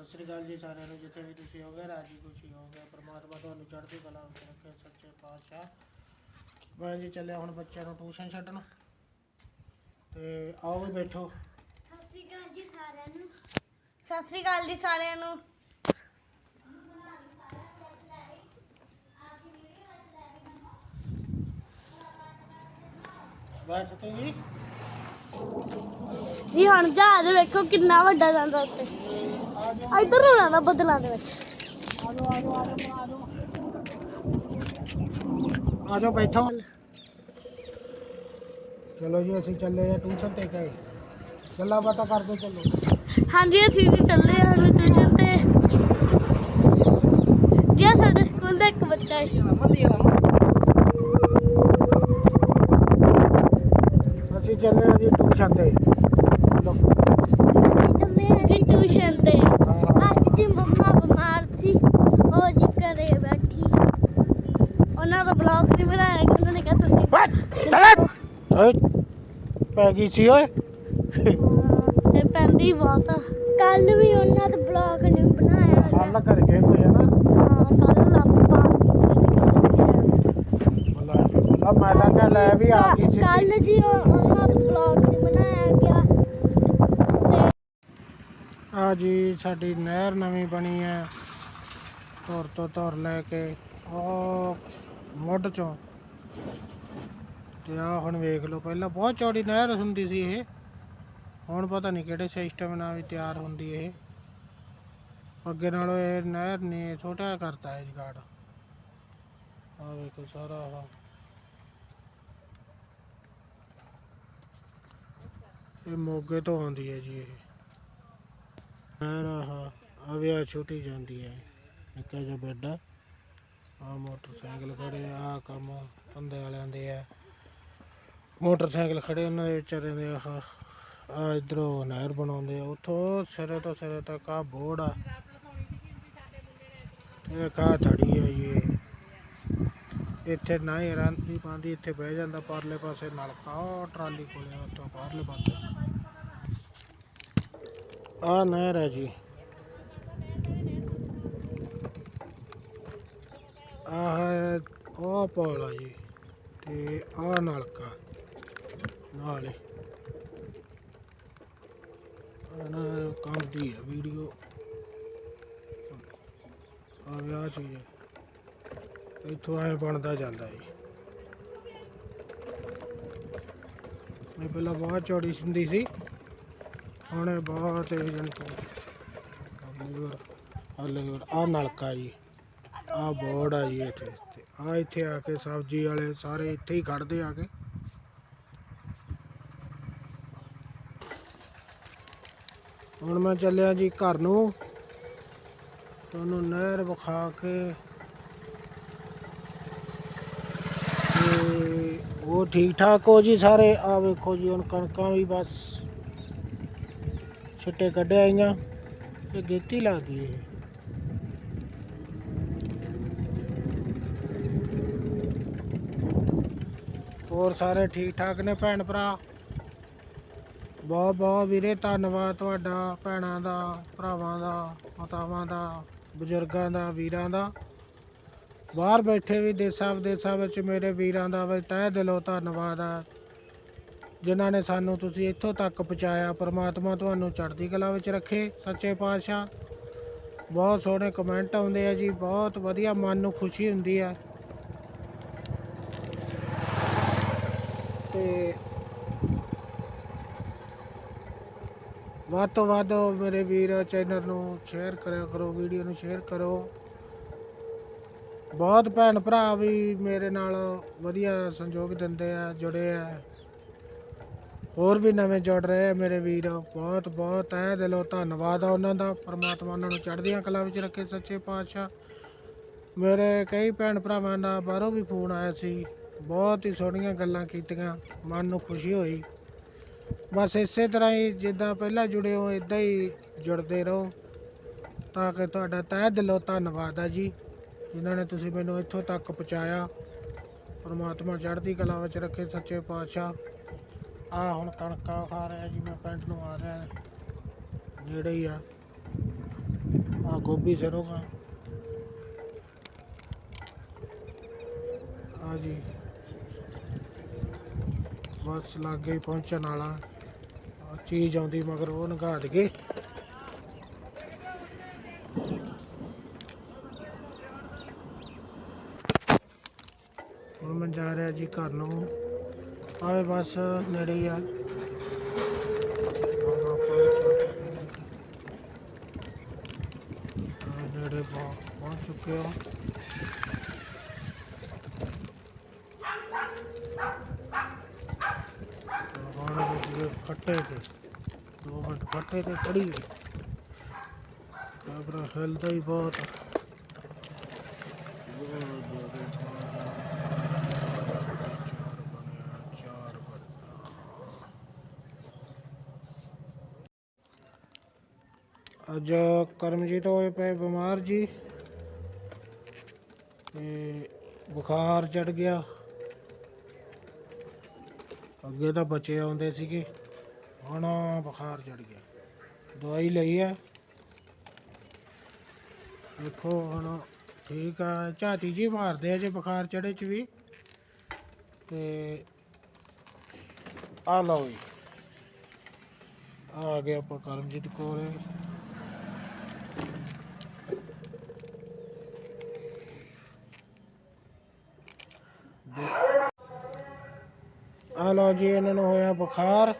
ਸਤਿ ਸ੍ਰੀ ਅਕਾਲ ਜੀ ਸਾਰਿਆਂ ਨੂੰ ਜਿੱਥੇ ਵੀ ਤੁਸੀਂ ਹੋਗੇ ਰਾਜੀ ਖੁਸ਼ੀ ਹੋਗੇ ਪ੍ਰਮਾਤਮਾ ਤੁਹਾਨੂੰ ਚੜ੍ਹਦੀ ਕਲਾ ਵਿੱਚ ਰੱਖੇ ਸੱਚੇ ਪਾਤਸ਼ਾਹ। ਮੈਂ ਜੀ ਚੱਲਿਆ ਹੁਣ ਬੱਚਿਆਂ ਨੂੰ ਟਿਊਸ਼ਨ ਛੱਡਣ। ਤੇ ਆਓ ਵੀ ਬੈਠੋ। ਸਤਿ ਸ਼੍ਰੀ ਅਕਾਲ ਜੀ ਸਾਰਿਆਂ ਨੂੰ। ਸਤਿ ਸ੍ਰੀ ਅਕਾਲ ਜੀ ਸਾਰਿਆਂ ਨੂੰ। ਬੈਠ ਤੇ ਜੀ ਜੀ ਹੁਣ ਜਹਾਜ਼ ਵੇਖੋ ਕਿੰਨਾ ਵੱਡਾ ਜਾਂਦਾ ਉੱਤੇ ਇੱਧਰ ਨੂੰ ਜਾਂਦਾ ਬੱਦਲਾਂ ਦੇ ਵਿੱਚ। ਆ ਜਾਓ ਬੈਠੋ। ਚਲੋ ਜੀ ਅਸੀਂ ਚੱਲੇ ਆ ਟਿਊਸ਼ਨ ਤੇ ਗਏ। ਗੱਲਾਂ ਬਾਤਾਂ ਕਰਦੇ ਚੱਲੋ। ਹਾਂਜੀ ਅਸੀਂ ਜੀ ਚੱਲੇ ਹੁਣ ਟਿਊਸ਼ਨ ਤੇ। ਜੀ ਆਹ ਸਾਡੇ ਸਕੂਲ ਦਾ ਇੱਕ ਬੱਚਾ ਹੈ। ਅਸੀਂ ਚੱਲੇ ਆ ਜੀ ਟਿਊਸ਼ਨ ਤੇ ਚਲੋ ਚੱਲੇ ਹਾਂ ਜੀ ਟਿਊਸ਼ਨ ਤੇ ਹਾਂ, ਅੱਜ ਜੀ ਮੰਮਾ ਬਿਮਾਰ ਸੀ ਉਹ ਜੀ ਘਰੇ ਬੈਠੀ ਉਹਨਾਂ ਦਾ ਬਲੌਗ ਨਹੀਂ ਬਣਾਇਆ ਕਿ ਉਹਨਾਂ ਨੇ ਕਿਹਾ ਤੁਸੀਂ ਓਏ ਪੈ ਗਈ ਸੀ ਓਏ। ਇਹ ਪੈਂਦੀ ਬਹੁਤ। ਕੱਲ ਵੀ ਉਹਨਾਂ ਦਾ ਬਲੌਗ ਨਹੀਂ ਬਣਾਇਆ ਹੱਲ ਕਰਕੇ ਹੋਏ ਆ ਨਾ ਹਾਂ ਕੱਲ ਲੱਤ ਪਾਤੀ ਕਿਸੇ ਦੀ ਬੱਲਾ ਮੈਂ ਤਾਂ ਕਿਹਾ ਲੈ ਵੀ ਆ ਗਈ ਸੀ। ਕੱਲ ਜੀ ਉਹ- ਉਹਨਾਂ ਦਾ ਬਲੌਗ ਨਹੀਂ ਬਣਾਇਆ ਗਿਆ। ਆ ਜੀ ਸਾਡੀ ਨਹਿਰ ਨਵੀਂ ਬਣੀ ਹੈ। ਧੁਰ ਤੋਂ ਧੁਰ ਲੈ ਕੇ ਉਹ ਮੁੱਢ ਚੋਂ। ਤੇ ਆ ਹੁਣ ਵੇਖ ਲਓ, ਪਹਿਲਾਂ ਬਹੁਤ ਚੌੜੀ ਨਹਿਰ ਹੁੰਦੀ ਸੀ ਇਹ। ਹੁਣ ਪਤਾ ਨਹੀਂ ਕਿਹੜੇ ਸਿਸਟਮ ਨਾਲ ਵੀ ਤਿਆਰ ਹੁੰਦੀ ਇਹ। ਅੱਗੇ ਨਾਲੋਂ ਇਹ ਨਹਿਰ ਨੇ ਛੋਟਾ ਕਰਤਾ ਹੈ ਜਗਾੜ। ਆ ਵੇਖੋ ਸਾਰਾ ਆਹ। ਇਹ ਮੋਗੇ ਤੋਂ ਆਉਂਦੀ ਹੈ ਜੀ ਇਹ। ਨਹਿਰ ਆਹ ਅਵਿਆ ਛੋਟੀ ਜਾਂਦੀ ਹੈ। ਨਿੱਕਾ ਜਿਹਾ ਬੈੱਡ ਆ। ਮੋਟਰਸਾਈਕਲ ਖੜੇ ਆ ਕੰਮ ਧੰਦੇ ਵਾਲਿਆਂ ਦੇ ਆ। ਮੋਟਰਸਾਈਕਲ ਖੜੇ ਉਹਨਾਂ ਦੇ ਵਿਚਾਰਿਆਂ ਦੇ, ਆਹ ਆ ਇਧਰੋਂ ਨਹਿਰ ਬਣਾਉਂਦੇ ਆ। ਉਥੋਂ ਸਿਰੇ ਤੋਂ ਸਿਰੇ ਤੱਕ ਆ ਬੋਰਡ ਆ। ਤੇ ਕਾ ਥੜੀ ਆ ਇਹ। ਇੱਥੇ ਨਾ ਹੀ ਰੰਦੀ ਪਾਉਂਦੀ, ਇੱਥੇ ਬਹਿ ਜਾਂਦਾ ਪਰਲੇ ਪਾਸੇ, ਨਲਕਾ ਉਹ ਟਰਾਲੀ ਕੋਲੇ ਆ ਉੱਥੋਂ ਪਰਲੇ ਪਾਸੇ। ਆ ਨਹਿਰ ਹੈ ਜੀ। ਆਹ ਹੈ ਉਹ ਪੁਲ ਆ ਜੀ ਤੇ ਆ ਨਲਕਾ। ਨਾਲ। ਹੀ ਨਾ ਕੰਮ ਦੀ ਹੈ ਵੀਡੀਓ ਆ ਵਿਆਹ ਚੀਜ਼ ਹੈ ਇੱਥੋਂ ਐ ਬਣਦਾ ਜਾਂਦਾ ਜੀ ਮੈਂ ਪਹਿਲਾਂ ਬਹੁਤ ਚੌੜੀ ਹੁੰਦੀ ਸੀ। ਹੁਣ ਬਾਹਰ ਬਹੁਤ ਇਹ ਜੰਤੂ ਆ ਨਲਕਾ ਜੀ। ਆ ਬੋਰਡ ਆ ਜੀ ਇੱਥੇ। ਤੇ ਆ ਇੱਥੇ ਆ ਕੇ ਸਬਜ਼ੀ ਵਾਲੇ ਸਾਰੇ ਇੱਥੇ ਹੀ ਖੜਦੇ ਆ ਕੇ। ਹੁਣ ਮੈਂ ਚੱਲਿਆ ਜੀ ਘਰ ਨੂੰ। ਤੁਹਾਨੂੰ ਨਹਿਰ ਵਿਖਾ ਕੇ ਉਹ ਠੀਕ ਠਾਕ ਹੋ ਜੀ ਸਾਰੇ? ਆ ਵੇਖੋ ਜੀ, ਹੁਣ ਕਣਕਾਂ ਵੀ ਬਸ ਛਿੱਟੇ ਕੱਢੇ ਆਈਆਂ। ਤੇ ਗੇਤੀ ਲੱਗਦੀ ਇਹ ਹੋਰ ਸਾਰੇ ਠੀਕ ਠਾਕ ਨੇ ਭੈਣ ਭਰਾ? ਬਹੁਤ ਬਹੁਤ ਵੀਰੇ ਧੰਨਵਾਦ ਤੁਹਾਡਾ, ਭੈਣਾਂ ਦਾ, ਭਰਾਵਾਂ ਦਾ, ਮਾਤਾਵਾਂ ਦਾ, ਬਜ਼ੁਰਗਾਂ ਦਾ, ਵੀਰਾਂ ਦਾ। ਬਾਹਰ ਬੈਠੇ ਵੀ ਦੇਸਾਂ ਵਿਦੇਸਾਂ ਵਿੱਚ ਮੇਰੇ ਵੀਰਾਂ ਦਾ ਵੀ ਤਹਿ ਦਿਲੋਂ ਧੰਨਵਾਦ ਆ। ਜਿਨ੍ਹਾਂ ਨੇ ਸਾਨੂੰ ਤੁਸੀਂ ਇੱਥੋਂ ਤੱਕ ਪਹੁੰਚਾਇਆ, ਪ੍ਰਮਾਤਮਾ ਤੁਹਾਨੂੰ ਚੜ੍ਹਦੀ ਕਲਾ ਵਿੱਚ ਰੱਖੇ, ਸੱਚੇ ਪਾਤਸ਼ਾਹ। ਬਹੁਤ ਸੋਹਣੇ ਕਮੈਂਟ ਆਉਂਦੇ ਆ ਜੀ, ਬਹੁਤ ਵਧੀਆ ਮਨ ਨੂੰ ਖੁਸ਼ੀ ਹੁੰਦੀ ਆ। ਤੇ ਵੱਧ ਤੋਂ ਵੱਧ ਮੇਰੇ ਵੀਰ ਚੈਨਲ ਨੂੰ ਸ਼ੇਅਰ ਕਰਿਆ ਕਰੋ ਵੀਡੀਓ ਨੂੰ ਸ਼ੇਅਰ ਕਰੋ ਬਹੁਤ ਭੈਣ ਭਰਾ ਵੀ ਮੇਰੇ ਨਾਲ ਵਧੀਆ ਸੰਯੋਗ ਦਿੰਦੇ ਆ, ਜੁੜੇ ਆ। ਹੋਰ ਵੀ ਨਵੇਂ ਜੁੜ ਰਹੇ ਆ ਮੇਰੇ ਵੀਰ। ਬਹੁਤ ਬਹੁਤ ਤਹਿ ਦਿਲੋਂ ਧੰਨਵਾਦ ਆ ਉਹਨਾਂ ਦਾ। ਪਰਮਾਤਮਾ ਉਹਨਾਂ ਨੂੰ ਚੜ੍ਹਦੀਆਂ ਕਲਾ ਵਿੱਚ ਰੱਖੇ, ਸੱਚੇ ਪਾਤਸ਼ਾਹ। ਮੇਰੇ ਕਈ ਭੈਣ ਭਰਾਵਾਂ ਦਾ ਬਾਹਰੋਂ ਵੀ ਫੋਨ ਆਇਆ ਸੀ। ਬਹੁਤ ਹੀ ਸੋਹਣੀਆਂ ਗੱਲਾਂ ਕੀਤੀਆਂ, ਮਨ ਨੂੰ ਖੁਸ਼ੀ ਹੋਈ। ਬਸ ਇਸੇ ਤਰ੍ਹਾਂ ਹੀ ਜਿੱਦਾਂ ਪਹਿਲਾਂ ਜੁੜੇ ਹੋ ਇਦਾਂ ਹੀ ਜੁੜਦੇ ਰਹੋ। ਤਾਂ ਕਿ ਤੁਹਾਡਾ ਤਹਿ ਦਿਲੋਂ ਧੰਨਵਾਦ ਆ ਜੀ, ਜਿਨ੍ਹਾਂ ਨੇ ਤੁਸੀਂ ਮੈਨੂੰ ਇੱਥੋਂ ਤੱਕ ਪਹੁੰਚਾਇਆ। ਪਰਮਾਤਮਾ ਚੜ੍ਹਦੀ ਕਲਾ ਵਿੱਚ ਰੱਖੇ ਸੱਚੇ ਪਾਤਸ਼ਾਹ। ਆ ਹੁਣ ਕਣਕਾਂ ਖਾ ਰਿਹਾ ਜੀ, ਮੈਂ ਪਿੰਡ ਨੂੰ ਆ ਰਿਹਾ। ਨੇੜੇ ਹੀ ਆ। ਗੋਭੀ ਸਰੋਂ ਦਾ। ਆ ਜੀ। ਬਸ ਲਾਗੇ ਹੀ ਪਹੁੰਚਣ ਵਾਲਾ। ਚੀਜ਼ ਆਉਂਦੀ ਮਗਰ ਉਹ ਨਗਾ ਦਈਏ ਹੁਣ ਮੈਂ ਜਾ ਰਿਹਾ ਜੀ ਘਰ ਨੂੰ। ਆਵੇ ਬਸ ਨੇੜੇ ਹੀ ਆ। ਨੇੜੇ ਪਹੁੰਚ ਚੁੱਕੇ ਹਾਂ ਹੁਣ ਰੁਕੀਏ ਫੱਟੇ ਤੇ ਦੋ ਤੇ ਖੜੀ ਕੈਮਰਾ ਹਿਲਦਾ ਹੀ ਬਹੁਤ ਅੱਜ ਕਰਮਜੀਤ ਹੋਏ ਪਏ ਬਿਮਾਰ ਜੀ। ਤੇ ਬੁਖਾਰ ਚੜ ਗਿਆ। ਅੱਗੇ ਤਾਂ ਬਚੇ ਆਉਂਦੇ ਸੀਗੇ। ਹੁਣ ਬੁਖਾਰ ਚੜ ਗਿਆ। ਦਵਾਈ ਲਈ ਹੈ ਦੇਖੋ ਹੁਣ ਠੀਕ ਆ। ਝਾਤੀ ਜੀ ਮਾਰਦੇ ਆ ਜੇ ਬੁਖਾਰ ਚੜੇ ਚ ਵੀ। ਤੇ ਆ ਲਓ ਜੀ। ਆ ਗਏ ਆਪਾਂ ਕਰਮਜੀਤ ਕੋਲ। ਆ ਲਓ ਜੀ, ਇਹਨਾਂ ਨੂੰ ਹੋਇਆ ਬੁਖਾਰ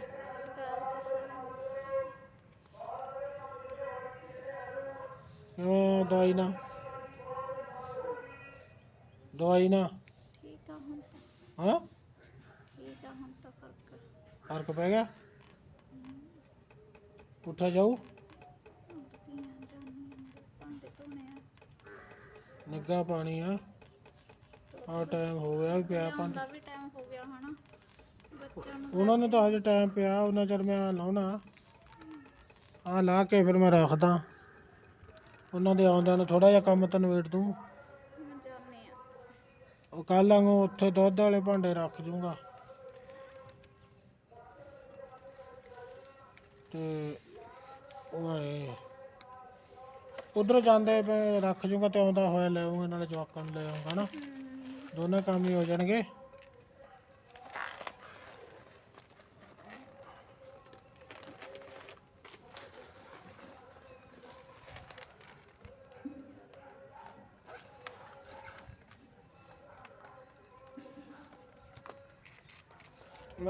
ਕਿਉਂ ਦਵਾਈ ਨਾ। ਦਵਾਈ ਨਾ। ਠੀਕ ਆ ਹੁਣ ਤਾਂ ਹਾਂ? ਠੀਕ ਆ ਹੁਣ ਤਾਂ ਫ਼ਰਕ ਫ਼ਰਕ ਪੈ ਗਿਆ? ਉੱਠਾ ਜਾਊ? ਨਿੱਗਾ ਪਾਣੀ ਆ। ਆ ਟਾਈਮ ਹੋ ਗਿਆ ਪਿਆ ਪੰਜ। ਦਾ ਵੀ ਟਾਈਮ ਹੋ ਗਿਆ ਹਨਾ ਬੱਚਿਆਂ ਨੂੰ ਉਹਨਾਂ ਨੂੰ ਤਾਂ ਹਜੇ ਟਾਈਮ ਪਿਆ, ਉਹਨਾਂ ਚਿਰ ਮੈਂ ਲਾਉਣਾ। ਆ ਲਾ ਕੇ ਫਿਰ ਮੈਂ ਰੱਖਦਾ। ਉਹਨਾਂ ਦੇ ਆਉਂਦਿਆਂ ਨੂੰ ਥੋੜਾ ਜਿਹਾ ਕੰਮ ਤਾਂ ਨਿਬੇੜ ਦੂੰ ਮੈਂ ਜਾਣੀ ਆ ਉਹ ਕੱਲ ਵਾਂਗੂ ਉੱਥੇ ਦੁੱਧ ਵਾਲੇ ਭਾਂਡੇ ਰੱਖ ਜੂੰਗਾ। ਤੇ ਓਏ ਉਧਰ ਜਾਂਦੇ ਪਏ, ਰੱਖ ਜੂੰਗਾ ਤੇ ਆਉਂਦਾ ਹੋਇਆ ਲੈ ਆਉਂਗਾ ਨਾਲੇ ਜਵਾਕਾਂ ਨੂੰ ਲੈ ਆਉਂਗਾ ਨਾ। ਦੋਨੇ ਕੰਮ ਹੀ ਹੋ ਜਾਣਗੇ।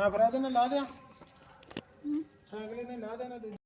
ਮੈਂ ਫਿਰ ਇਹਦੇ ਨਾਲ ਲਾ ਦਿਆਂ। ਸਾਈਕਲ ਨੇ ਲਾ ਦੇਣਾ ਦੂਜੀ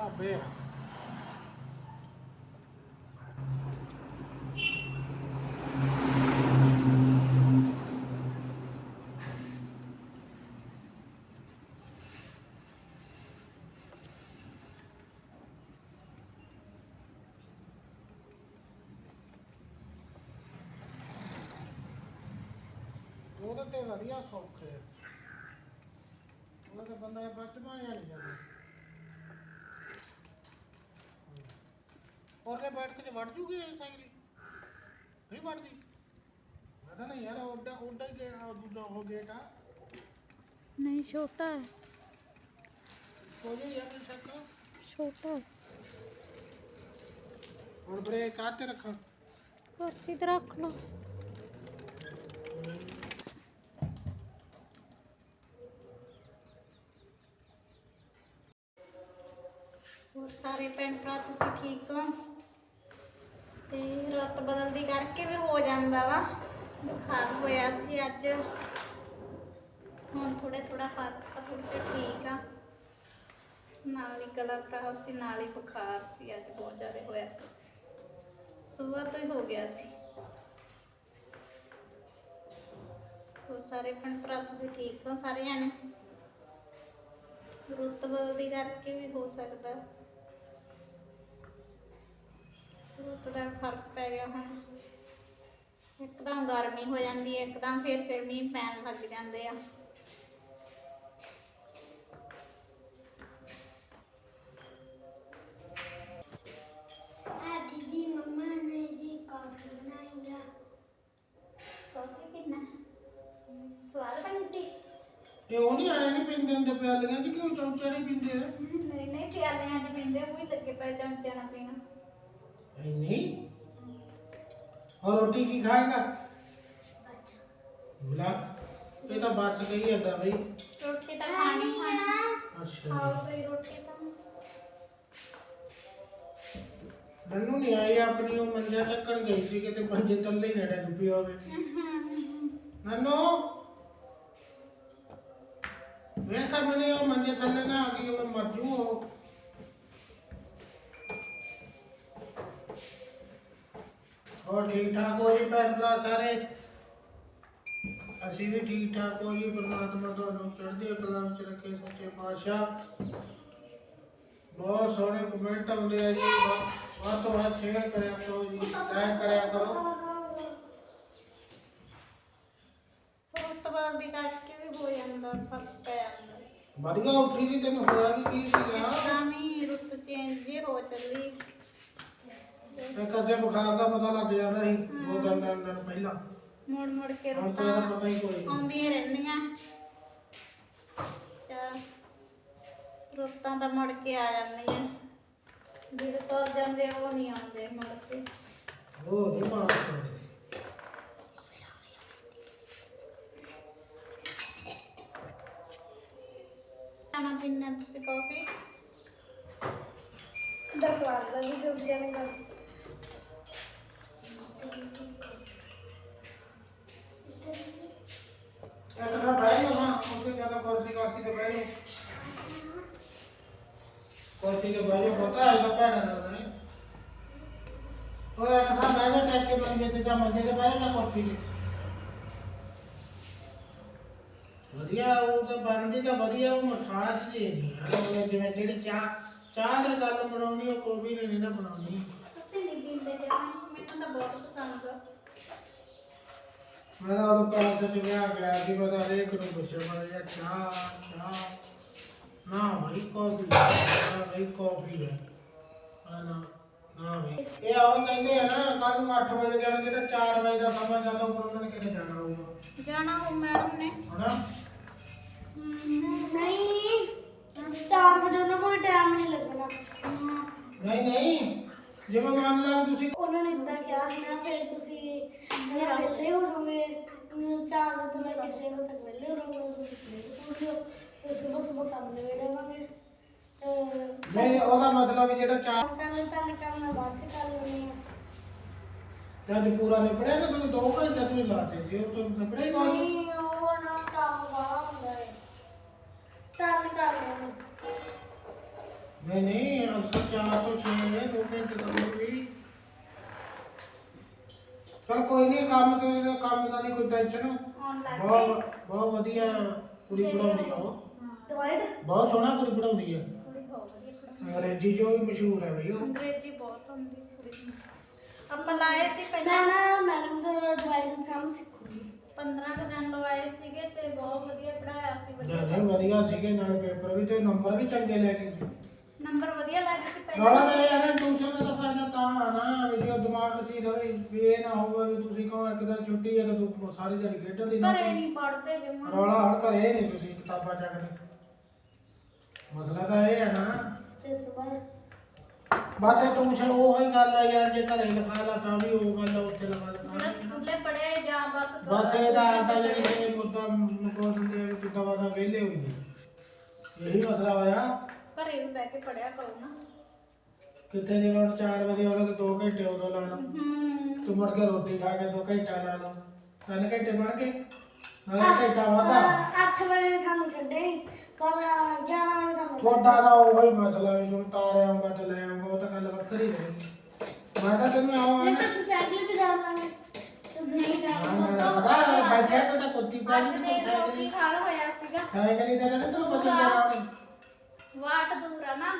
ਲਾਬੇ ਆ। ਉਹਦੇ ਤੇ ਵਧੀਆ ਸੌਖੇ ਉਹਦੇ ਬੰਦਾ ਬਚਮਾ ਜਾਂ ਨਹੀਂ ਜਾਂਦਾ ਉਹਨੇ ਬੈਠ ਕੇ ਤੇ ਵੜ ਜੂਗੀ ਇਹ ਸਾਈਕਲ ਨਹੀਂ ਵੜਦੀ ਮੈਂ ਤਾਂ ਨਹੀਂ ਯਾਰ ਉੱਡਾ ਉੱਡਾ ਹੀ ਗਿਆ ਦੂਜਾ ਹੋ ਗਿਆ ਨਹੀਂ ਛੋਟਾ ਹੈ ਕੋਈ ਨਹੀਂ ਯਾਰ ਚੱਕ ਛੋਟਾ ਹੈ ਹੁਣ ਬ੍ਰੇਕ ਕਾਹ ਤੇ ਰੱਖਾਂ ਕੁਰਸੀ ਤੇ ਰੱਖ ਲਓ ਹੋਰ ਸਾਰਾ ਸਾਰੇ ਭੈਣ ਭਰਾ ਤੁਸੀਂ ਠੀਕ ਹੋ ਤੇ ਰੁੱਤ ਬਦਲਦੀ ਕਰਕੇ ਵੀ ਹੋ ਜਾਂਦਾ ਵਾ। ਬੁਖਾਰ ਹੋਇਆ ਸੀ ਅੱਜ। ਹੁਣ ਥੋੜਾ ਥੋੜਾ ਫ਼ਰਕ ਆ ਥੋੜਾ ਠੀਕ ਆ। ਨਾਲ ਹੀ ਗਲਾ ਖਰਾਬ ਸੀ, ਨਾਲ ਹੀ ਬੁਖਾਰ ਸੀ, ਅੱਜ ਬਹੁਤ ਜ਼ਿਆਦਾ ਹੋਇਆ ਸਵੇਰ ਤੋਂ ਹੀ ਹੋ ਗਿਆ ਸੀ। ਹੋਰ ਸਾਰੇ ਭੈਣ ਭਰਾ, ਤੁਸੀਂ ਠੀਕ ਹੋ ਸਾਰੇ ਜਾਣੇ ਰੁੱਤ ਬਦਲਦੀ ਕਰਕੇ ਵੀ ਹੋ ਸਕਦਾ। ਰੁੱਤ ਦਾ ਫ਼ਰਕ ਪੈ ਗਿਆ ਹੁਣ। ਇੱਕਦਮ ਗਰਮੀ ਹੋ ਜਾਂਦੀ ਹੈ ਇੱਕਦਮ ਫਿਰ ਫਿਰ ਮੀਂਹ ਪੈਣ ਲੱਗ ਜਾਂਦੇ ਆ। ਉਹ ਨਹੀਂ ਆਏ ਨਹੀਂ ਪੀਂਦੇ ਹੁੰਦੇ ਪਿਆਲੀਆਂ 'ਚ ਕਿਉਂ ਚਮਚੇ ਨਹੀਂ ਪੀਂਦੇ? ਨਹੀਂ ਨਹੀਂ ਪਿਆਲਿਆਂ 'ਚ ਪੀਂਦੇ ਉਹ ਹੀ ਲੱਗੇ ਪਏ ਚਮਚਿਆਂ ਨਾਲ ਪੀਣਾ। ਇੰਨੀ ਔਰ ਰੋਟੀ ਕੀ ਖਾਏਗਾ? ਬੁਲਾ। ਇਹ ਤਾਂ ਬਾਤ ਸਹੀ ਹੈ ਦਾ ਬਈ। ਰੋਟੀ ਤਾਂ ਖਾਣੀ ਖਾਣੀ ਅੱਛਾ। ਖਾਓ ਕੋਈ ਰੋਟੀ ਤਾਂ। ਮੈਨੂੰ ਨਹੀਂ ਆਈ ਆਪਣੀ ਉਹ ਮੰਜਾ ਚੱਕਣ ਗਈ ਸੀ ਕਿਤੇ ਮੰਜੇ ਥੱਲੇ ਹੀ ਨੇੜੇ ਡੁੱਬੀ ਹੋਵੇ। ਨਨੋ। ਵੇਖਾ ਮਨੇ ਉਹ ਮੰਜੇ ਥੱਲੇ ਨਾ ਆ ਗਈ ਉਹ ਮਰ ਜੂ ਉਹ। ਹੋਰ ਠੀਕ ਠਾਕ ਹੋ ਜੀ ਭੈਣ ਭਰਾ ਸਾਰੇ? ਅਸੀਂ ਵੀ ਠੀਕ ਠਾਕ ਹੋ ਜੀ ਪਰਮਾਤਮਾ ਤੁਹਾਨੂੰ ਚੜ੍ਹਦੀ ਕਲਾ ਵਿੱਚ ਰੱਖੇ ਸੱਚੇ ਪਾਤਸ਼ਾਹ। ਬਹੁਤ ਸੋਹਣੇ ਕਮੈਂਟ ਆਉਂਦੇ ਆ ਜੀ ਵੱਧ- ਤੋਂ ਵੱਧ ਸ਼ੇਅਰ ਕਰਿਆ ਕਰੋ ਜੀ ਲਾਈਕ ਕਰਿਆ ਕਰੋ। ਰੁੱਤ ਬਦਲਦੀ ਕਰਕੇ ਵੀ ਹੋ ਜਾਂਦਾ ਫ਼ਰਕ ਪੈ ਜਾਂਦਾ। ਵਧੀਆ ਉੱਠੀ ਜੀ ਤੈਨੂੰ ਹੋਇਆ ਵੀ ਕੀ ਸੀਗਾ। ਇੱਕਦਮ ਹੀ ਰੁੱਤ ਚੇਂਜ ਜੇ ਹੋ ਚੱਲੀ। ਤੇ ਕਦੇ ਬੁਖਾਰ ਦਾ ਪਤਾ ਲੱਗ ਜਾਂਦਾ ਸੀ ਦੋ ਦਿਨ ਤਿੰਨ ਦਿਨ ਪਹਿਲਾਂ। ਮੁੜ ਮੁੜ ਕੇ ਹੁਣ ਤਾਂ ਰੁੱਤਾਂ ਇਹਦਾ ਪਤਾ ਹੀ ਕੋਈ ਨਹੀਂ। ਆਉਂਦੀਆਂ ਰਹਿੰਦੀਆਂ। ਚਾ ਰੁੱਤਾਂ ਤਾਂ ਮੁੜ ਕੇ ਆ ਜਾਂਦੀਆਂ। ਜਿਹੜੇ ਤੁਰ ਜਾਂਦੇ ਆ, ਉਹ ਨਹੀਂ ਆਉਂਦੇ ਮੁੜ ਕੇ। ਉਹ ਦਿਮਾਗ ਤੋਂ ਖਾਣਾ ਪੀਣਾ ਤੁਸੀਂ ਕਾਫੀ? ਦਸ ਵਾਰ ਦਾ ਵੀ ਜੁੜ ਜਾਣਗਾ ਇੱਕ ਤਾਂ ਬਹਿ ਜਾ ਨਾ ਉੱਥੇ ਜ਼ਿਆਦਾ ਕੁਰਸੀ ਕਾਸੀ ਤੇ ਬਹਿ ਜਾ ਕੁਰਸੀ ਤੇ ਬਹਿ ਜਾ ਪਤਾ ਹੈ ਤਾਂ ਭੈਣਾ ਦਾ ਨਹੀਂ। ਉਹ ਇੱਕ ਤਾਂ ਬਹਿ ਜਾ ਟੈਕ ਕੇ ਮੰਜੇ ਤੇ ਜਾਂ ਮੰਜੇ ਤੇ ਬਹਿ ਜਾ ਕੁਰਸੀ ਤੇ। ਵਧੀਆ, ਉਹ ਤਾਂ ਬਣਦੀ ਤਾਂ ਵਧੀਆ, ਉਹ ਮਠਾਸ ਜੀ ਨਹੀਂ ਹੈ ਉਹ ਜਿਵੇਂ ਜਿਹੜੀ ਚਾਹ ਚਾਹ ਦੀ ਗੱਲ ਬਣਾਉਣੀ, ਉਹ ਕੋਈ ਨੇ ਨਹੀਂ ਨਾ ਬਣਾਉਣੀ। ਅਸੀਂ ਨਹੀਂ ਪੀਂਦੇ ਜਮਾਂ ਮੈਨੂੰ ਤਾਂ ਬਹੁਤ ਪਸੰਦ ਆ। ਮੈਂ ਤਾਂ ਉਹ ਪੈਸੇ ਚ ਵਿਆਹ ਗਿਆ ਸੀ ਮੈਂ ਤਾਂ ਹਰੇਕ ਨੂੰ ਪੁੱਛਿਆ ਮੈਂ ਯਾਰ ਚਾਹ ਚਾਹ ਨਾ ਭਾਈ ਕਾਫੀ ਨਾ ਭਾਈ ਕਾਫੀ ਹੈ ਆ ਨਾ ਨਾ ਭਾਈ ਇਹ ਆਉਂ ਕਹਿੰਦੇ ਆ ਨਾ ਕੱਲ ਨੂੰ 8 ਵਜੇ ਜਾਣਾ ਜਿਹੜਾ 4 ਵਜੇ ਦਾ ਸਮਾਂ ਜਾਂਦਾ ਉਹ ਉਹਨਾਂ ਨੇ ਕਿਤੇ ਜਾਣਾ ਹੋਊਗਾ? ਜਾਣਾ ਹੋ ਮੈਡਮ ਨੇ। ਹਨਾ? ਨਹੀਂ। ਚਾਰ ਵਜੇ ਉਹਨਾਂ ਕੋਲ ਟਾਈਮ ਨਹੀਂ ਲੱਗਣਾ। ਨਹੀਂ ਨਹੀਂ। ਜਿਵੇਂ ਮੰਨ ਲਾ ਵੀ ਤੁਸੀਂ ਉਹਨਾਂ ਨੇ ਇਦਾਂ ਕਿਹਾ ਸੀ ਨਾ ਫਿਰ ਤੁਸੀਂ ਮੇਰਾ ਵਿਹਲੇ ਹੋ ਜਾਓਗੇ ਅਮ, ਚਾਰ ਵਜੇ ਛੇ ਵਜੇ ਤੱਕ ਵਿਹਲੇ ਹੋ ਤੁਸੀਂ ਸਵੇਰੇ ਉੱਠ ਜਾਓ ਸਵੇਰ ਸਵੇਰ ਕੰਮ ਦੇ ਵੇੜਾਂਗੇ ਤੇ ਨਹੀਂ, ਉਹਦਾ ਮਤਲਬ ਵੀ ਜਿਹੜਾ 4 ਕੰਮ ਕਰਨ ਤਾਂ ਕੰਮ ਮੈਂ ਬਾਅਦ ਚ ਕਰ ਲੈਣੀ ਆ ਤੇ ਅੱਜ ਪੂਰਾ ਨਿਬੜਿਆ ਨਾ ਤੁਹਾਨੂੰ 2 ਘੰਟੇ ਤੁਸੀਂ ਲਾਤੇ ਜੀ, ਉਹ ਤੁਹਾਨੂੰ ਨਿਬੜਿਆ ਕੋਈ ਨਹੀਂ ਉਹ ਨਾ ਕੰਮ ਵਾਲਾ ਹੁੰਦਾ ਹੈ ਤਾਂ ਕਰ ਲੈਣੀ ਨਹੀਂ ਨਹੀਂ ਅਕਸਰ 4 ਤੋਂ 6 ਹੈ 2 ਘੰਟੇ ਤਾਂ ਵੀ। ਚਲ ਕੋਈ ਨਹੀਂ, ਕੰਮ ਤੇ ਕੰਮ ਦਾ ਨਹੀਂ ਕੋਈ ਟੈਨਸ਼ਨ ਆਉਣ ਲੱਗ ਬਹੁਤ ਬਹੁਤ ਵਧੀਆ ਕੁੜੀ ਪੜਾਉਂਦੀ ਆ ਉਹ। ਡਿਵਾਈਡ ਬਹੁਤ ਸੋਹਣਾ ਕੁੜੀ ਪੜਾਉਂਦੀ ਆ। ਵਧੀਆ। ਅੰਗਰੇਜ਼ੀ ਜੋ ਵੀ ਮਸ਼ਹੂਰ ਹੈ ਬਈ ਉਹ। ਅੰਗਰੇਜ਼ੀ ਬਹੁਤ ਹੁੰਦੀ ਕੁੜੀ ਨੂੰ। ਆਪਾਂ ਲਾਏ ਸੀ ਮੈਂ ਪਹਿਲਾਂ ਨਾ ਮੈਡਮ ਤੋਂ ਡਿਵਾਈਡ ਸਮ ਸਿੱਖੂਗੀ। 15 ਕੁ ਦਿਨ ਲਵਾਏ ਸੀਗੇ ਤੇ ਬਹੁਤ ਵਧੀਆ ਪੜਾਇਆ ਸੀ ਨਹੀਂ ਵਧੀਆ ਸੀਗੇ ਨਾਲੇ ਪੇਪਰ ਵੀ ਤੇ ਨੰਬਰ ਵੀ ਚੰਗੇ ਲੈ ਕੇ ਸੀ ਨੰਬਰ ਵਧੀਆ ਲੱਗੇ ਸੀ ਰੌਲਾ ਪਹਿਲਾਂ ਤਾਂ ਇਹ ਹੈ ਨਾ ਟਿਊਸ਼ਨ ਦਾ ਤਾਂ ਫਾਇਦਾ ਤਾਂ ਆ ਨਾ ਵੀ ਜੋ ਦਿਮਾਗ 'ਚ ਹੀ ਰਵੇ ਵੀ ਇਹ ਨਾ ਹੋਵੇ ਵੀ ਤੁਸੀਂ ਕਹੋ ਇੱਕ ਦਿਨ ਛੁੱਟੀ ਹੈ ਤਾਂ ਤੂੰ ਸਾਰੀ ਦਿਹਾੜੀ ਖੇਡਣ ਦੀ ਨਾ ਘਰੇ ਨਹੀਂ ਪੜਦੇ ਜਮਾ ਰੌਲਾ ਹੜ ਘਰੇ ਨਹੀਂ ਤੁਸੀਂ ਕਿਤਾਬਾਂ ਚੱਕਦੇ ਮਸਲਾ ਤਾਂ ਇਹ ਹੈ ਨਾ ਤੇ ਸਵੇਰ ਬਸ ਇਹ ਟਿਊਸ਼ਨ ਉਹ ਹੀ ਗੱਲ ਹੈ ਯਾਰ ਜੇ ਘਰੇ ਲਿਖਾ ਲਾ ਤਾਂ ਵੀ ਉਹ ਗੱਲ ਆ, ਉੱਥੇ ਲਿਖਾ ਲਾ ਤਾਂ ਜਿਹੜਾ ਵੀ ਨਾ। ਸਕੂਲੇ ਪੜਿਆ ਜਾਂ ਬਸ ਬਸ ਇਹਦਾ ਆਦਾ ਜਿਹੜੀ ਇਹ ਮੁੱਦਾ ਮੁਕੋ ਦਿੰਦੇ ਆ ਕਿੱਦਾਂ ਵਾਦਾ ਵਿਹਲੇ ਹੋਈ ਨੇ ਇਹੀ ਮਸਲਾ ਹੋਇਆ ਘਰੇ ਵੀ ਬਹਿ ਕੇ ਪੜਿਆ ਕਰੋ ਨਾ। ਕਿੱਥੇ ਜੇ ਹੁਣ 4 ਵਜੇ ਆਉਣਾ ਤੇ 2 ਘੰਟੇ ਉਦੋਂ ਲਾ ਲਓ। ਹੂੰ। ਤੂੰ ਮੁੜ ਕੇ ਰੋਟੀ ਖਾ ਕੇ 2 ਘੰਟਾ ਲਾ ਲਓ। 3 ਘੰਟੇ ਬਣ ਗਏ? ਨਾਲੇ ਘੰਟਾ ਵਾਧਾ। 8 ਵਜੇ ਸਾਨੂੰ ਛੱਡੇ ਪਰ 11 ਵਜੇ ਸਾਨੂੰ ਤੁਹਾਡਾ ਦਾ ਉਹੀ ਮਸਲਾ ਵੀ ਹੁਣ ਤਾਰ ਆਉਂਗਾ ਤੇ ਲੈ ਆਉਂਗਾ ਉਹ ਤਾਂ ਗੱਲ ਵੱਖਰੀ ਰਹੀ ਮੈਂ ਤਾਂ ਤੈਨੂੰ ਆਵਾਂ ਨਹੀਂ ਨਾ ਤਾਂ ਸਾਈਕਲ ਤੇ ਜਾਣਾ ਹੈ ਤੇ ਨਹੀਂ ਹਾਂ ਨਾ ਪਤਾ ਬੈਠਿਆ ਤਾਂ ਕੁੱਤੀ ਪੈ ਅੱਜ ਗਈ ਦੇ ਤੇ ਜੋ ਵੀ ਹਾਲ ਹੋਇਆ ਸੀਗਾ। ਸਾਈਕਲ ਹੀ ਤੇ ਨਾ ਤੂੰ ਬਚਨ ਲੜਾਉਣੀ ਵਾਟ ਦੂਰ ਆ ਨਾ।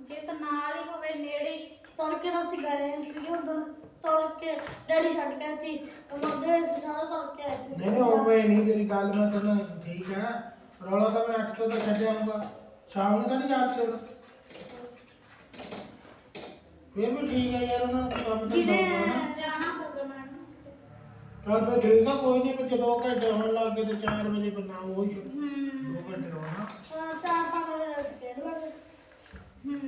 ਜੇ ਤਾਂ ਨਾਲ ਹੀ ਹੋਵੇ ਨੇੜੇ। ਹੀ, ਤੁਰ ਕੇ ਤਾਂ ਅਸੀਂ ਗਏ ਸੀ ਉਦੋਂ। ਤੁਰ ਕੇ ਡੈਡੀ ਛੱਡ ਕੇ ਸੀ। ਉਹਦੇ ਸਾਰਾ ਤੁਰ ਕੇ ਆਏ ਸੀ। ਨਹੀਂ ਨਹੀਂ ਉਵੇਂ ਨਹੀਂ ਤੇਰੀ ਗੱਲ ਮੈਂ ਤੈਨੂੰ ਠੀਕ ਆ। ਰੌਲਾ ਤਾਂ ਮੈਂ 8 ਤੋਂ ਤਾਂ ਛੱਡਿਆ ਆਉਂਗਾ ਸ਼ਾਮ ਨੂੰ ਤਾਂ ਨਹੀਂ ਜਾਂਦੀ ਲੋੜ। ਫਿਰ ਵੀ ਠੀਕ ਹੈ ਯਾਰ ਉਹਨਾਂ ਨੂੰ ਕੰਮ ਤੇ ਜਿਹਦੇ ਜਾਣਾ ਨਾ। ਜਾਣਾ ਹੋਊਗਾ ਮੈਨੂੰ ਚੱਲ ਫਿਰ ਠੀਕ ਆ ਕੋਈ ਨਹੀਂ ਵਿੱਚ 2 ਘੰਟੇ ਹੋਣ ਲੱਗ ਗਏ ਤੇ 4 ਵਜੇ ਬੰਨਾ ਉਹ ਹੀ ਛੁੱਟ ਹੂੰ। 2 ਘੰਟੇ ਅਹ ਚਾਰ ਪੰਜ ਵਜੇ ਤੱਕ ਖੇਡ ਕਰਦੇ ਹੂੰ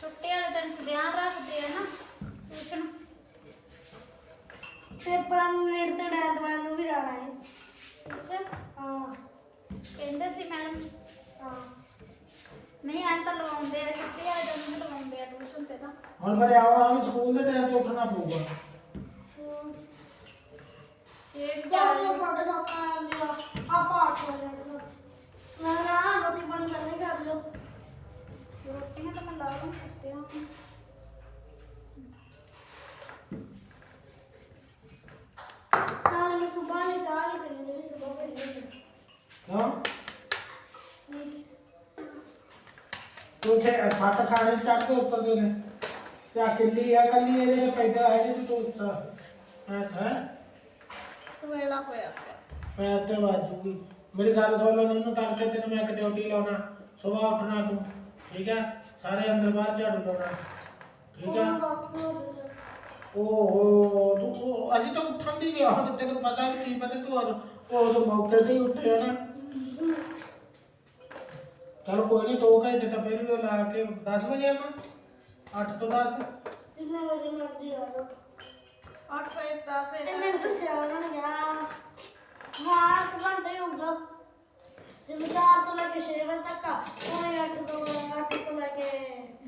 ਛੁੱਟੀ ਵਾਲੇ ਦਿਨ ਧਿਆਨ ਰੱਖਦੇ ਆ ਨਾ ਟਿਊਸ਼ਨ। ਪੇਪਰਾਂ ਨੂੰ ਲੇਟ ਤੇ ਡੈਂਟ ਨੂੰ ਵੀ ਜਾਣਾ ਹੈ ਅੱਛਾ। ਹਾਂ। ਕਹਿੰਦੇ ਸੀ ਮੈਡਮ ਹਾਂ। ਨਹੀਂ ਆਂ ਤਾਂ ਲਵਾਉਂਦੇ ਆ ਛੁੱਟੀ ਵਾਲੇ ਦਿਨ ਵੀ ਲਵਾਉਂਦੇ ਆ ਟਿਊਸ਼ਨ ਤੇ ਤਾਂ। ਹੁਣ ਫਿਰ ਆਵਾ ਆਵੀ ਸਕੂਲ ਦੇ ਟਾਈਮ ਤੇ ਉੱਠਣਾ ਪਊਗਾ। ਇਹ ਬਸ ਉਹ ਸਾਡੇ ਸੱਤ ਆਉਂਦੀ ਆ। ਆਪਾਂ ਅੱਠ ਵਜੇ ਉੱਠਣਾ। ਨਾ ਨਾ ਰੋਟੀ ਪਾਣੀ ਪਹਿਲਾਂ ਹੀ ਕਰ ਲਓ ਰੋਟੀਆਂ ਤਾਂ ਮੈਂ ਲਾ ਲੂੰ ਕੁਛ ਹੁਣ ਨਾਲ ਮੈਂ ਸੁਬਾਹ ਹੀ ਚਾਹ ਹੀ ਪੀਣੀ ਜਿਹੜੀ ਸੁਬਾਹ ਪੀਣੀ ਹੁੰਦੀ ਕਿਉਂ ਤੂੰ ਛੇ ਫੱਟ ਖਾਣੇ ਚੜਦੇ ਉੱਤਰਦੇ ਨੇ ਤੇ ਆ ਕਿੱਲੀ ਆ ਕੱਲੀ ਇਹਦੇ ਤੇ ਪੈਦਲ ਆਏ ਨੇ ਤੇ ਤੂੰ ਤੇ ਮੇਰੀ ਗੱਲ ਸੁਣ ਲੈ ਇਹਨੂੰ ਤੜਕੇ ਤੈਨੂੰ ਮੈਂ ਇੱਕ ਡਿਊਟੀ ਲਾਉਣਾ ਸਵੇਰ ਉੱਠਣਾ ਤੂੰ ਠੀਕ ਹੈ? ਸਾਰੇ ਅੰਦਰ ਬਾਹਰ ਝਾੜੂ ਲਾਉਣਾ ਠੀਕ ਹੈ। ਓਹੋ ਤੂੰ ਉਹ ਅਜੇ ਤਾਂ ਉੱਠਣ ਦੀ ਗਿਆ ਤੇ ਤੈਨੂੰ ਪਤਾ ਵੀ ਕੀ ਪਤਾ ਤੂੰ ਉਦੋਂ- ਉਦੋਂ ਮੌਕੇ ਤੇ ਹੀ ਉੱਠਿਆ ਨਾ ਚਲ ਕੋਈ ਨਹੀਂ 2 ਘੰਟੇ ਤਾਂ ਫਿਰ ਵੀ ਉਹ ਲਾ ਕੇ 10 ਵਜੇ ਆਵਾਂ 8 ਤੋਂ 10 ਜਿੰਨੇ ਵਜੇ ਮਰਜ਼ੀ ਆ ਜਾਓ। 8 ਵਜੇ 10 ਵਜੇ ਇਹਨੇ ਦੱਸਿਆ ਉਹਨਾਂ ਨੇ ਕਿਹਾ ਹਾਂ ਇੱਕ ਘੰਟਾ ਹੀ ਹੋਊਗਾ। ਜਿਵੇਂ 4 ਤੋਂ ਲੈ ਕੇ 6 ਵਜੇ ਤੱਕ ਉਹਨੇ 8 ਤੋਂ 8 ਤੋਂ ਲੈ ਕੇ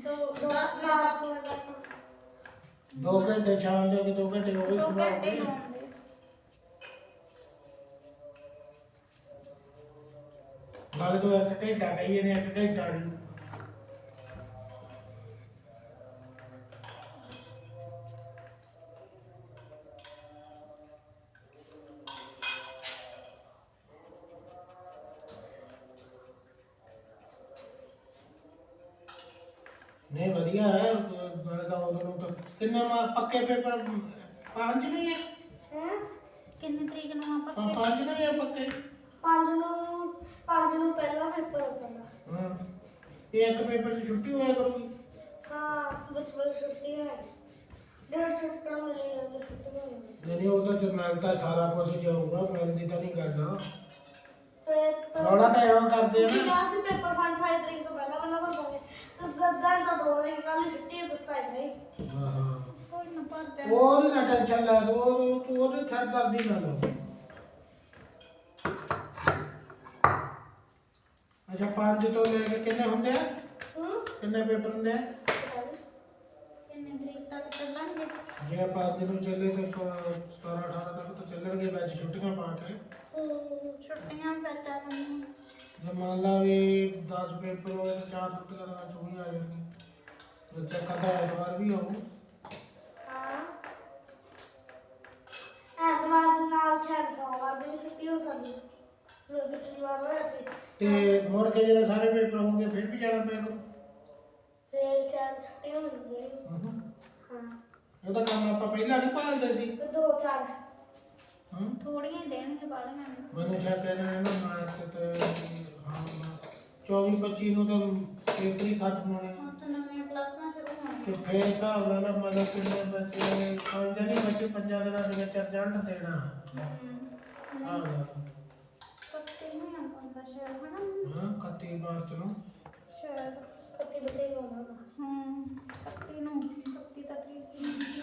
ਦੋ 10 10 ਵਜੇ ਤੱਕ। 2 ਘੰਟੇ ਸ਼ਾਮ ਦੇ ਕੇ 2 ਘੰਟੇ ਉਹ ਵੀ ਦੋ ਸੁਬਾਹ ਘੰਟੇ ਹੋਏ। ਲਾਉਂਦੇ ਨਾਲੇ ਤੂੰ ਇੱਕ ਘੰਟਾ ਕਹੀਏ ਨੇ ਇੱਕ ਘੰਟਾ ਨਹੀਂ ਕਿੰਨੇ ਮਾ ਪੱਕੇ ਪੇਪਰ ਪੰਜ ਨਹੀਂ ਹੈ ਹੈ? ਕਿੰਨੀ ਤਰੀਕ ਨੂੰ ਆਪਾਂ ਹਾਂ, ਪੰਜ ਨਹੀਂ ਹੈ ਪੱਕੇ। ਪੰਜ ਨੂੰ ਪੰਜ ਨੂੰ ਪਹਿਲਾ ਪੇਪਰ ਹੋਣਾ। ਹਾਂ। ਇਹ ਇੱਕ ਪੇਪਰ ਦੀ ਛੁੱਟੀ ਹੋਇਆ ਕਰੂਗੀ? ਹਾਂ ਵਿੱਚ ਛੁੱਟੀ ਹੈ ਡੇਢ ਛੁੱਟੀਆਂ ਮਿਲੀ ਜਾਂਦੀ ਛੁੱਟੀ ਹੋਣੀ ਨਹੀਂ ਉਹ ਤਾਂ ਜਰਨਲ ਤਾਂ ਸਾਰਾ ਕੁਝ ਜਾਊਗਾ ਮਿਲਦੀ ਤਾਂ ਨਹੀਂ ਗੱਲ ਰੌਲਾ ਤਾਂ ਐਵੇਂ ਕਰਦੇ ਆ ਨਾ। ਸੀ ਪੇਪਰ 28 ਤਰੀਕ ਤੋਂ ਪਹਿਲਾਂ ਪਹਿਲਾਂ ਭਰਵਾਂਗੇ ਤੇ ਗੱਦਾਂ ਤਾਂ ਦੋ ਰਹੀ ਕੱਲ ਛੁੱਟੀ ਹੈ ਹੈ ਨਹੀਂ ਹਾਂ ਹਾਂ ਕੋਈ ਨਾ ਭਰਦੇ ਉਹ ਨਹੀਂ ਨਾ ਟੈਨਸ਼ਨ ਲੈ ਤੂੰ ਉਹ- ਤੂੰ ਉਹਦੇ ਸਿਰ ਦਰਦੀ ਨਾ ਲਓ ਅੱਛਾ ਪੰਜ ਤੋਂ ਲੈ ਕੇ ਕਿੰਨੇ ਹੁੰਦੇ ਆ? ਹੂੰ? ਕਿੰਨੇ ਪੇਪਰ ਹੁੰਦੇ ਆ? ਕਿੰਨੀ ਤਰੀਕ ਤੱਕ ਚੱਲਣਗੇ? ਜੇ ਪੰਜ ਨੂੰ ਚੱਲੇ ਤੇ 17 18 ਤੱਕ ਤਾਂ ਚੱਲਣਗੇ ਵਿੱਚ ਛੁੱਟੀਆਂ ਪਾ ਕੇ। ਛੁੱਟੀਆਂ ਵੀ ਵਿੱਚ ਆ ਜਾਂਦੀਆਂ ਜੇ ਮੰਨ ਲਾ ਵੀ 10 ਪੇਪਰ ਹੋਏ ਤਾਂ ਚਾਰ ਛੁੱਟੀਆਂ ਦਾ ਵਿੱਚ ਉਹੀ ਆ ਜਾਣਗੀਆਂ। ਤੇ ਕਦਾ ਐਤਵਾਰ ਵੀ ਹੋਊ ਹਾਂ। ਐਤਵਾਰ ਦੇ ਨਾਲ ਛੱਡ ਸੋਮਵਾਰ ਦੀ ਵੀ ਛੁੱਟੀ ਹੋ ਸਕਦੀ। ਜੋ ਪਿਛਲੀ ਵਾਰ ਹੋਇਆ ਸੀ। ਤੇ ਮੁੜ ਕੇ ਜਦੋਂ ਸਾਰੇ ਪੇਪਰ ਹੋ ਗਏ ਫਿਰ ਵੀ ਜਾਣਾ ਪਿਆ ਕਰੂ ਫਿਰ ਸ਼ਾਇਦ ਛੁੱਟੀ ਹੋ ਜਾਂਦੀ ਹੈ। ਹਾਂ ਉਹਦਾ ਕੰਮ ਆਪਾਂ ਪਹਿਲਾਂ ਨਹੀਂ ਭਾਲਦੇ ਸੀ। ਦੋ ਚਾਰ। ਹਮ। ਥੋੜੀਆਂ ਹੀ ਦੇਣਗੇ ਬਾੜੀਆਂ ਮੈਨੂੰ ਸ਼ਾਇਦ ਕਹਿੰਦੇ ਨੇ ਨਾ ਮਾਰਚ ਤੇ ਹਾਂ 24 25 ਨੂੰ ਤਾਂ ਪੇਪਰ ਹੀ ਖਤਮ ਹੋਣੇ ਆ। ਹੁਣ ਤਾਂ ਨਵੀਆਂ ਕਲਾਸਾਂ ਸ਼ੁਰੂ ਤੇ ਹੋਣਗੀਆਂ ਫੇਰ ਹਿਸਾਬ ਲਾ ਲਾ ਮਤਲਬ ਕਿੰਨੇ ਬੱਚੇ ਪੰਜ ਨਹੀਂ ਬੱਚੇ ਪੰਜਾਂ ਦਿਨਾਂ ਦੇ ਵਿੱਚ ਰਿਜ਼ਲਟ ਦੇਣਾ। ਹਾਂ ਕੱਤੇ ਨੂੰ ਨਾ ਪੰਦਾ ਸ਼ਾਇਦ ਹਨਾ? ਹਾਂ 31 ਮਾਰਚ ਨੂੰ। ਸ਼ਾਇਦ ਕੱਤੀ ਬੱਤੇ ਵਾ। ਹੂੰ ਕੱਤੀ ਨੂੰ ਕੱਤੀ ਤਾਂ ਤਰੀਕ ਨੂੰ।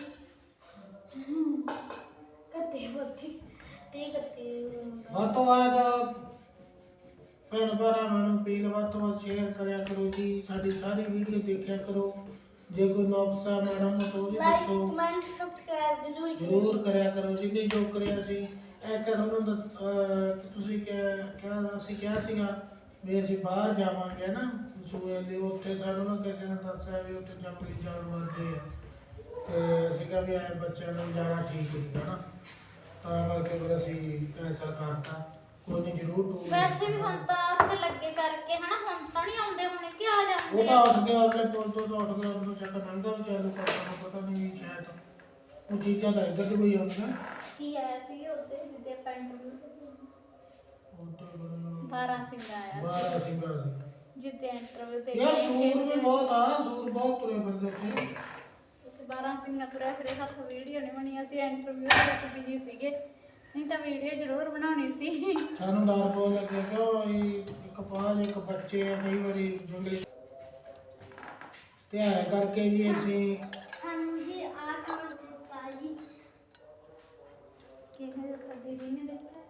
ਕੱਤੀ ਬੱਤੀ ਤੇ ਕੱਤੀ ਵੱਧ ਤੋਂ ਵੱਧ ਭੈਣ ਭਰਾਵਾਂ ਨੂੰ ਅਪੀਲ ਵੱਧ ਤੋਂ ਵੱਧ ਸ਼ੇਅਰ ਕਰਿਆ ਕਰੋ ਜੀ ਸਾਡੇ ਸਾਰੀ ਵੀਡੀਓ ਦੇਖਿਆ ਕਰੋ। ਜੇ ਕੋਈ ਨੁਕਸਾ ਮੋਟਾ ਉਹ ਵੀ ਲਾਈਕ ਦੱਸੋ। ਕਮੈਂਟ ਸਬਸਕ੍ਰਾਈਬ ਜ਼ਰੂਰ ਕਰੋ ਜ਼ਰੂਰ ਕਰਿਆ ਕਰੋ ਜਿੰਨੇ ਜੋ ਕਰਿਆ ਸੀ। ਇਹ ਕਿ ਤੁਹਾਨੂੰ ਦੱਸ- ਅਹ ਤੁਸੀਂ ਕਿਹਾ ਕਿਹਾ ਅਸੀਂ ਕਿਹਾ ਸੀਗਾ ਵੀ ਅਸੀਂ ਬਾਹਰ ਜਾਵਾਂਗੇ ਨਾ ਸੂਏ ਦੇ ਉੱਥੇ ਸਾਨੂੰ ਨਾ ਕਿਸੇ ਨੇ ਦੱਸਿਆ ਵੀ ਉੱਥੇ ਜੰਗਲੀ ਜਾਨਵਰ ਦੇ ਤੇ ਅਸੀਂ ਕਿਹਾ ਵੀ ਐ ਬੱਚਿਆਂ ਨੂੰ ਜਾਣਾ ਠੀਕ ਨਹੀਂ ਨਾ। ਤਾਂ ਕਰਕੇ ਫਿਰ ਅਸੀਂ ਕੈਂਸਲ ਕਰਤਾ। ਕੋਈ ਨਹੀਂ ਜ਼ਰੂਰ ਟੂਰ ਵੈਸੇ ਵੀ ਹੁਣ ਤਾਂ ਉੱਥੇ ਲੱਗੇ ਕਰਕੇ ਹਨਾ ਹੁਣ ਤਾਂ ਨਹੀਂ ਆਉਂਦੇ ਹੁਣ ਕਿ ਆ ਉਹ ਜਾਂਦੇ ਤਾਂ ਆ ਉੱਠ ਕੇ ਆਪਣੇ ਪੁਲ ਤੋਂ ਤਾਂ ਉੱਠ ਕੇ ਉਹਨੂੰ ਚੱਕ ਮਹਿੰਗਾ ਵੀ ਚਾਲੂ ਕਰਤਾ ਨੂੰ ਪਤਾ ਨਹੀਂ ਸ਼ਾਇਦ। ਉਹ ਚੀਜ਼ਾਂ ਤਾਂ ਇੱਧਰ ਦੀ ਕੋਈ ਆਉਂਦੀਆਂ ਕੀ ਆਇਆ ਸੀ ਉਹਦੇ ਜਿਹਦੇ ਪੈਂਟ ਉਹ ਤਾਂ ਬੜਾ- 12 ਸਿੰਘ ਆਇਆ ਸੀ। ਬਾਰਾਂ ਸਿੰਘਾਂ ਦੀ। ਜਿੱਤੇ ਇੰਟਰਵਿਊ ਦੇ ਯਾਰ ਗਏ ਸੂਰ ਵੀ ਸੀ। ਬਹੁਤ ਆ ਸੂਰ ਬਹੁਤ ਤੁਰੇ ਫਿਰਦੇ ਸੀ ਉੱਥੇ 12 ਸਿੰਘਾਂ ਤੁਰਿਆ ਫਿਰੇ ਹੱਥ ਵੀਡੀਓ ਨਹੀਂ ਬਣੀ ਅਸੀਂ ਇੰਟਰਵਿਊ ਵਿੱਚ ਬਿਜ਼ੀ ਸੀਗੇ। ਨਹੀਂ ਤਾਂ ਵੀਡੀਓ ਜ਼ਰੂਰ ਬਣਾਉਣੀ ਸੀ। ਸਾਨੂੰ ਡਰ ਪੋ ਲੱਗੇ ਕਿਉਂ ਇਹ ਇੱਕ ਪਾਜ ਇੱਕ ਬੱਚੇ ਆ ਕਈ ਵਾਰੀ ਜੰਗਲੀ ਤੇ ਐ ਕਰਕੇ ਜੀ ਅਸੀਂ ਹਾਂਜੀ ਆ ਕੰਮ ਦਿੱਤਾ ਜੀ। ਕਿਹਨੇ ਦਿੱਤਾ? ਦੀਦੀ ਨੇ ਦਿੱਤਾ?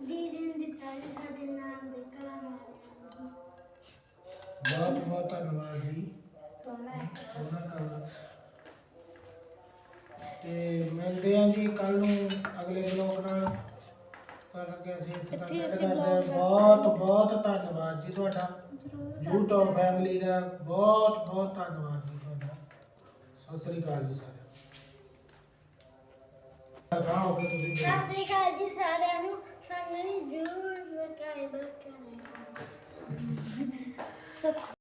ਦੀਦੀ ਨੇ ਦਿੱਤਾ ਜੀ ਸਾਡੇ ਨਾਮ ਦੇ ਘਰ ਵਾਲਿਆਂ ਦੀ ਬਹੁਤ ਬਹੁਤ ਧੰਨਵਾਦ ਜੀ। ਹੈ। ਉਹਨਾਂ ਦਾ ਤੇ ਮਿਲਦੇ ਆ ਜੀ ਕੱਲ ਨੂੰ ਅਗਲੇ ਵਲੋਗ ਨਾਲ। ਕਰਕੇ ਅਸੀਂ ਇੱਥੇ ਤੱਕ ਇੱਥੇ end ਅਸੀਂ ਕਰਦੇ ਹਾਂ। vlog ਬਹੁਤ ਬਹੁਤ ਧੰਨਵਾਦ ਜੀ ਤੁਹਾਡਾ। ਜ਼ਰੂਰ YouTube ਫੈਮਿਲੀ ਦਾ ਬਹੁਤ ਬਹੁਤ ਧੰਨਵਾਦ ਜੀ ਤੁਹਾਡਾ। ਸਤਿ ਸ੍ਰੀ ਅਕਾਲ ਜੀ ਸਾਰਿਆਂ ਨੂੰ। ਕਹਾਂ ਹੋ ਕੇ ਤੁਸੀਂ ਸਤਿ ਸ਼੍ਰੀ ਅਕਾਲ ਜੀ ਸਾਰਿਆਂ ਨੂੰ। ਸਾਨੂੰ ਜ਼ਰੂਰ ਸਬਸਕ੍ਰਾਈਬ ਕਰਨਾ